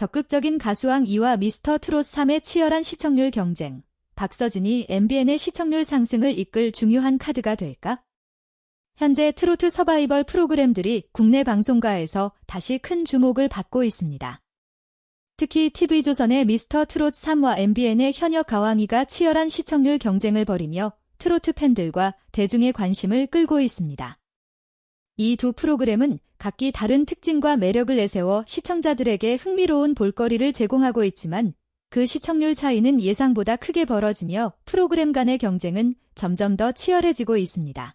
적극적인 가수왕 2와 미스터 트롯 3의 치열한 시청률 경쟁. 박서진이 MBN의 시청률 상승을 이끌 중요한 카드가 될까? 현재 트로트 서바이벌 프로그램들이 국내 방송가에서 다시 큰 주목을 받고 있습니다. 특히 TV조선의 미스터 트롯 3와 MBN의 현역 가왕이가 치열한 시청률 경쟁을 벌이며 트로트 팬들과 대중의 관심을 끌고 있습니다. 이 두 프로그램은 각기 다른 특징과 매력을 내세워 시청자들에게 흥미로운 볼거리를 제공하고 있지만 그 시청률 차이는 예상보다 크게 벌어지며 프로그램 간의 경쟁은 점점 더 치열해지고 있습니다.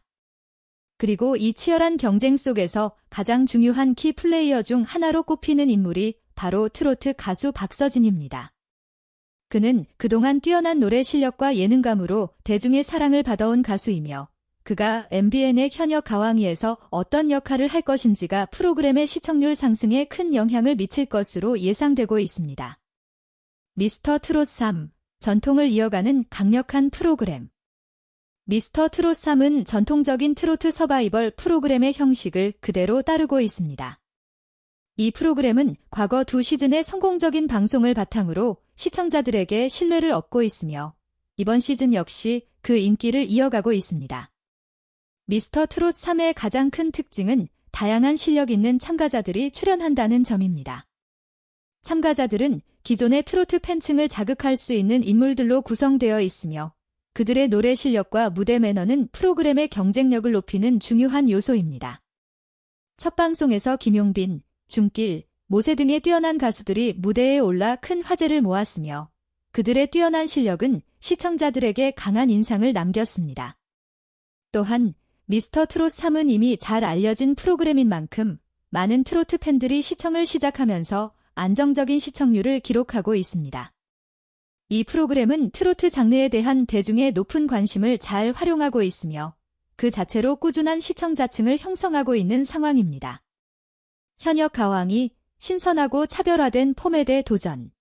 그리고 이 치열한 경쟁 속에서 가장 중요한 키 플레이어 중 하나로 꼽히는 인물이 바로 트로트 가수 박서진입니다. 그는 그동안 뛰어난 노래 실력과 예능감으로 대중의 사랑을 받아온 가수이며 그가 MBN의 현역 가왕이에서 어떤 역할을 할 것인지가 프로그램의 시청률 상승에 큰 영향을 미칠 것으로 예상되고 있습니다. 미스터 트롯 3 전통을 이어가는 강력한 프로그램 미스터 트롯 3은 전통적인 트로트 서바이벌 프로그램의 형식을 그대로 따르고 있습니다. 이 프로그램은 과거 두 시즌의 성공적인 방송을 바탕으로 시청자들에게 신뢰를 얻고 있으며 이번 시즌 역시 그 인기를 이어가고 있습니다. 미스터 트롯 3의 가장 큰 특징은 다양한 실력 있는 참가자들이 출연한다는 점입니다. 참가자들은 기존의 트로트 팬층을 자극할 수 있는 인물들로 구성되어 있으며 그들의 노래 실력과 무대 매너는 프로그램의 경쟁력을 높이는 중요한 요소입니다. 첫 방송에서 김용빈, 중길, 모세 등의 뛰어난 가수들이 무대에 올라 큰 화제를 모았으며 그들의 뛰어난 실력은 시청자들에게 강한 인상을 남겼습니다. 또한 미스터 트롯 3은 이미 잘 알려진 프로그램인 만큼 많은 트로트 팬들이 시청을 시작하면서 안정적인 시청률을 기록하고 있습니다. 이 프로그램은 트로트 장르에 대한 대중의 높은 관심을 잘 활용하고 있으며 그 자체로 꾸준한 시청자층을 형성하고 있는 상황입니다. 현역 가왕이 신선하고 차별화된 포맷의 도전.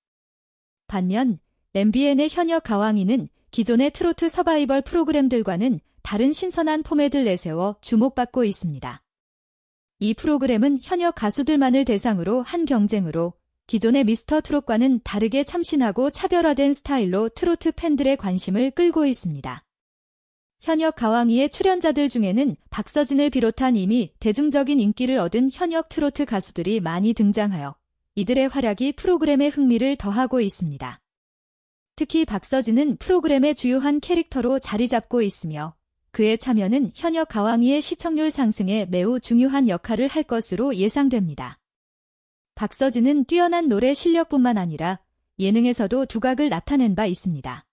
반면 MBN의 현역 가왕이는 기존의 트로트 서바이벌 프로그램들과는 다른 신선한 포맷을 내세워 주목받고 있습니다. 이 프로그램은 현역 가수들만을 대상으로 한 경쟁으로 기존의 미스터 트롯과는 다르게 참신하고 차별화된 스타일로 트로트 팬들의 관심을 끌고 있습니다. 현역 가왕이의 출연자들 중에는 박서진을 비롯한 이미 대중적인 인기를 얻은 현역 트로트 가수들이 많이 등장하여 이들의 활약이 프로그램의 흥미를 더하고 있습니다. 특히 박서진은 프로그램의 주요한 캐릭터로 자리 잡고 있으며 그의 참여는 현역 가왕이의 시청률 상승에 매우 중요한 역할을 할 것으로 예상됩니다. 박서진은 뛰어난 노래 실력뿐만 아니라 예능에서도 두각을 나타낸 바 있습니다.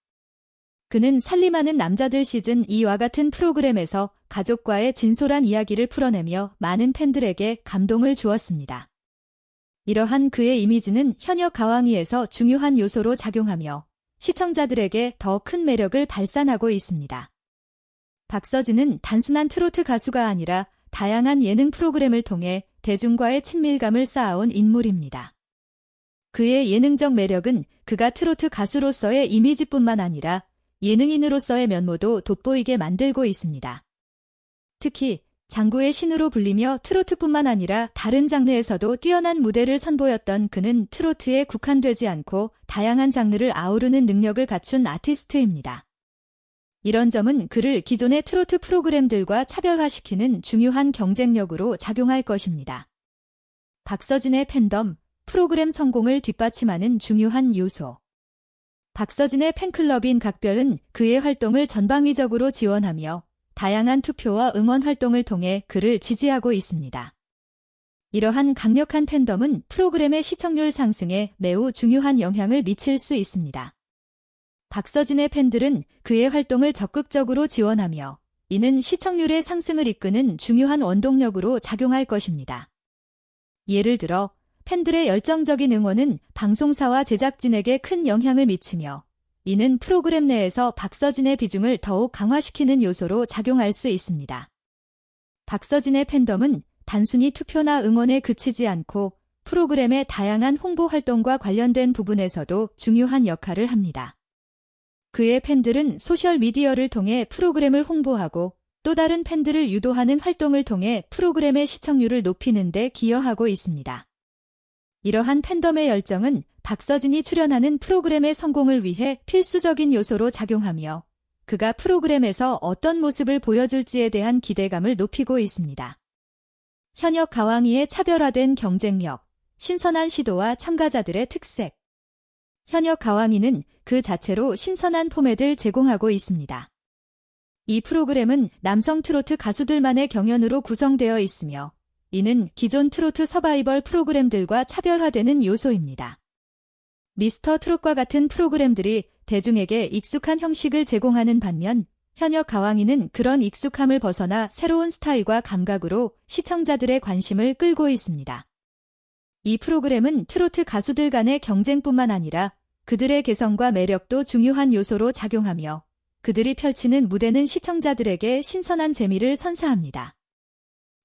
그는 살림하는 남자들 시즌 2와 같은 프로그램에서 가족과의 진솔한 이야기를 풀어내며 많은 팬들에게 감동을 주었습니다. 이러한 그의 이미지는 현역 가왕이에서 중요한 요소로 작용하며 시청자들에게 더 큰 매력을 발산하고 있습니다. 박서진은 단순한 트로트 가수가 아니라 다양한 예능 프로그램을 통해 대중과의 친밀감을 쌓아온 인물입니다. 그의 예능적 매력은 그가 트로트 가수로서의 이미지뿐만 아니라 예능인으로서의 면모도 돋보이게 만들고 있습니다. 특히 장구의 신으로 불리며 트로트뿐만 아니라 다른 장르에서도 뛰어난 무대를 선보였던 그는 트로트에 국한되지 않고 다양한 장르를 아우르는 능력을 갖춘 아티스트입니다. 이런 점은 그를 기존의 트로트 프로그램들과 차별화시키는 중요한 경쟁력으로 작용할 것입니다. 박서진의 팬덤, 프로그램 성공을 뒷받침하는 중요한 요소. 박서진의 팬클럽인 각별은 그의 활동을 전방위적으로 지원하며 다양한 투표와 응원 활동을 통해 그를 지지하고 있습니다. 이러한 강력한 팬덤은 프로그램의 시청률 상승에 매우 중요한 영향을 미칠 수 있습니다. 박서진의 팬들은 그의 활동을 적극적으로 지원하며 이는 시청률의 상승을 이끄는 중요한 원동력으로 작용할 것입니다. 예를 들어 팬들의 열정적인 응원은 방송사와 제작진에게 큰 영향을 미치며 이는 프로그램 내에서 박서진의 비중을 더욱 강화시키는 요소로 작용할 수 있습니다. 박서진의 팬덤은 단순히 투표나 응원에 그치지 않고 프로그램의 다양한 홍보 활동과 관련된 부분에서도 중요한 역할을 합니다. 그의 팬들은 소셜미디어를 통해 프로그램을 홍보하고 또 다른 팬들을 유도하는 활동을 통해 프로그램의 시청률을 높이는 데 기여하고 있습니다. 이러한 팬덤의 열정은 박서진이 출연하는 프로그램의 성공을 위해 필수적인 요소로 작용하며 그가 프로그램에서 어떤 모습을 보여줄지에 대한 기대감을 높이고 있습니다. 현역 가왕이의 차별화된 경쟁력, 신선한 시도와 참가자들의 특색. 현역 가왕이는 그 자체로 신선한 포맷을 제공하고 있습니다. 이 프로그램은 남성 트로트 가수들만의 경연으로 구성되어 있으며 이는 기존 트로트 서바이벌 프로그램들과 차별화되는 요소입니다. 미스터 트롯과 같은 프로그램들이 대중에게 익숙한 형식을 제공하는 반면 현역 가왕이는 그런 익숙함을 벗어나 새로운 스타일과 감각으로 시청자들의 관심을 끌고 있습니다. 이 프로그램은 트로트 가수들 간의 경쟁뿐만 아니라 그들의 개성과 매력도 중요한 요소로 작용하며 그들이 펼치는 무대는 시청자들에게 신선한 재미를 선사합니다.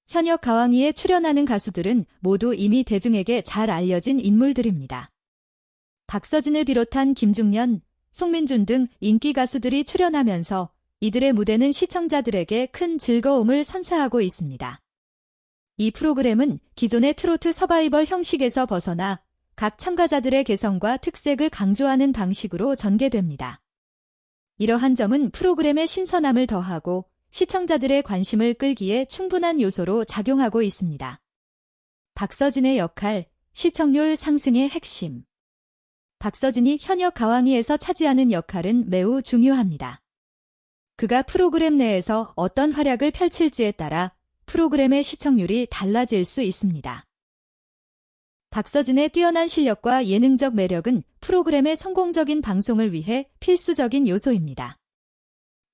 현역 가왕이에 출연하는 가수들은 모두 이미 대중에게 잘 알려진 인물들입니다. 박서진을 비롯한 김중년, 송민준 등 인기 가수들이 출연하면서 이들의 무대는 시청자들에게 큰 즐거움을 선사하고 있습니다. 이 프로그램은 기존의 트로트 서바이벌 형식에서 벗어나 각 참가자들의 개성과 특색을 강조하는 방식으로 전개됩니다. 이러한 점은 프로그램의 신선함을 더하고 시청자들의 관심을 끌기에 충분한 요소로 작용하고 있습니다. 박서진의 역할, 시청률 상승의 핵심. 박서진이 현역 가왕이에서 차지하는 역할은 매우 중요합니다. 그가 프로그램 내에서 어떤 활약을 펼칠지에 따라 프로그램의 시청률이 달라질 수 있습니다. 박서진의 뛰어난 실력과 예능적 매력은 프로그램의 성공적인 방송을 위해 필수적인 요소입니다.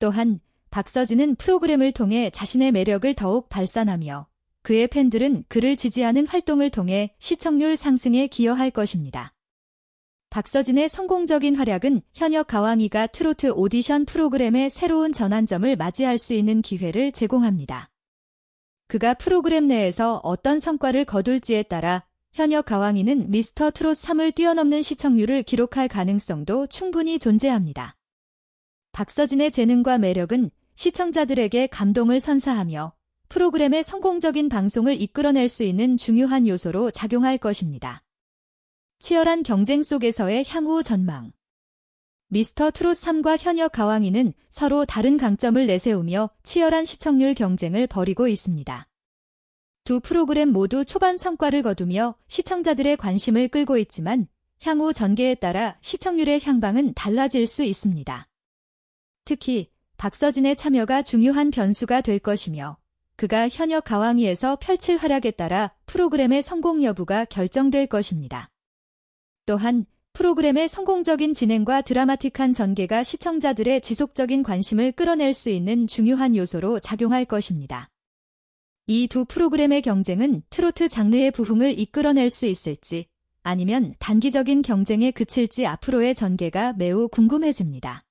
또한 박서진은 프로그램을 통해 자신의 매력을 더욱 발산하며 그의 팬들은 그를 지지하는 활동을 통해 시청률 상승에 기여할 것입니다. 박서진의 성공적인 활약은 현역 가왕이가 트로트 오디션 프로그램의 새로운 전환점을 맞이할 수 있는 기회를 제공합니다. 그가 프로그램 내에서 어떤 성과를 거둘지에 따라 현역 가왕이는 미스터 트롯 3을 뛰어넘는 시청률을 기록할 가능성도 충분히 존재합니다. 박서진의 재능과 매력은 시청자들에게 감동을 선사하며 프로그램의 성공적인 방송을 이끌어낼 수 있는 중요한 요소로 작용할 것입니다. 치열한 경쟁 속에서의 향후 전망 미스터 트롯 3과 현역 가왕이는 서로 다른 강점을 내세우며 치열한 시청률 경쟁을 벌이고 있습니다. 두 프로그램 모두 초반 성과를 거두며 시청자들의 관심을 끌고 있지만 향후 전개에 따라 시청률의 향방은 달라질 수 있습니다. 특히 박서진의 참여가 중요한 변수가 될 것이며 그가 현역 가왕이에서 펼칠 활약에 따라 프로그램의 성공 여부가 결정될 것입니다. 또한 프로그램의 성공적인 진행과 드라마틱한 전개가 시청자들의 지속적인 관심을 끌어낼 수 있는 중요한 요소로 작용할 것입니다. 이 두 프로그램의 경쟁은 트로트 장르의 부흥을 이끌어낼 수 있을지 아니면 단기적인 경쟁에 그칠지 앞으로의 전개가 매우 궁금해집니다.